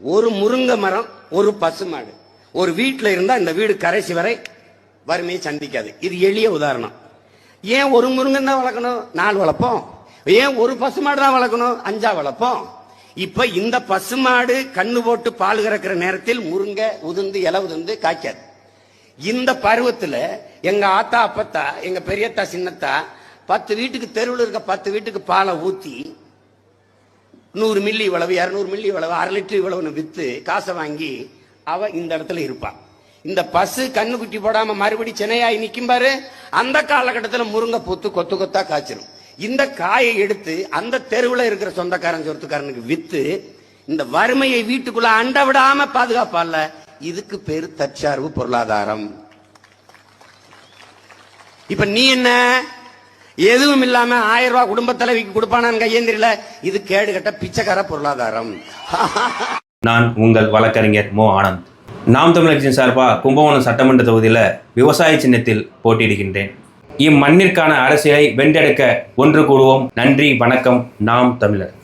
ஒரு முருங்கை மரம் ஒரு பசுமாடு ஒரு வீட்டில் இருந்தா இந்த வீடு கரைசி வரை வறுமையை சந்திக்காது. இது எளிய உதாரணம். ஏன் ஒரு முருங்கை தான் வளர்க்கணும்? நாலு வளர்ப்போம். ஏன் ஒரு பசுமாடு தான் வளர்க்கணும்? அஞ்சா வளர்ப்போம். இப்ப இந்த பசுமாடு கண்ணு போட்டு பால் கறக்கிற நேரத்தில் முருங்கை உதிர்ந்து இலை உதிர்ந்து காய்க்காது. இந்த பருவத்துல எங்க ஆத்தா அப்பத்தா எங்க பெரியத்தா சின்னத்தா பத்து வீட்டுக்கு தெருவில் இருக்க பத்து வீட்டுக்கு பாலை ஊத்தி நூறு மில்லி இவ்வளவு இரநூறு மில்லி இவ்வளவு அரை லிட்டர் இவ்வளவுன்னு வித்து காசை வாங்கி அவ இந்த இடத்துல இருப்பான் இந்த பசு கண்ணுக்குட்டி போடாம மறுபடி சென்னையாய் நிற்கும் பாரு அந்த காலகட்டத்தில் முருங்கை பூத்து கொத்து கொத்தா காய்ச்சிரும். இந்த காயை எடுத்து அந்த தெருவில் இருக்கிற சொந்தக்காரன் சொத்துக்காரனுக்கு வித்து இந்த வறுமையை வீட்டுக்குள்ள அண்ட விடாம பாதுகாப்பால இதுக்கு பேரு தற்சார்பு பொருளாதாரம். இப்ப நீ என்ன? எதுவும் இல்லாம ஆயிரம் ரூபாய் குடும்ப தலைவிக்கு கொடுப்பானான்னு கையேந்திரில. இது கேடு கட்ட பிச்சைக்கார பொருளாதாரம். நான் உங்கள் வழக்கறிஞர் மோ. ஆனந்த். நாம் தமிழர் கட்சியின் சார்பாக கும்பகோணம் சட்டமன்ற தொகுதியில் விவசாய சின்னத்தில் போட்டியிடுகின்றேன். இம்மண்ணிற்கான அரசியலை வென்றெடுக்க ஒன்று கூடுவோம் நன்றி வணக்கம். நாம் தமிழர்.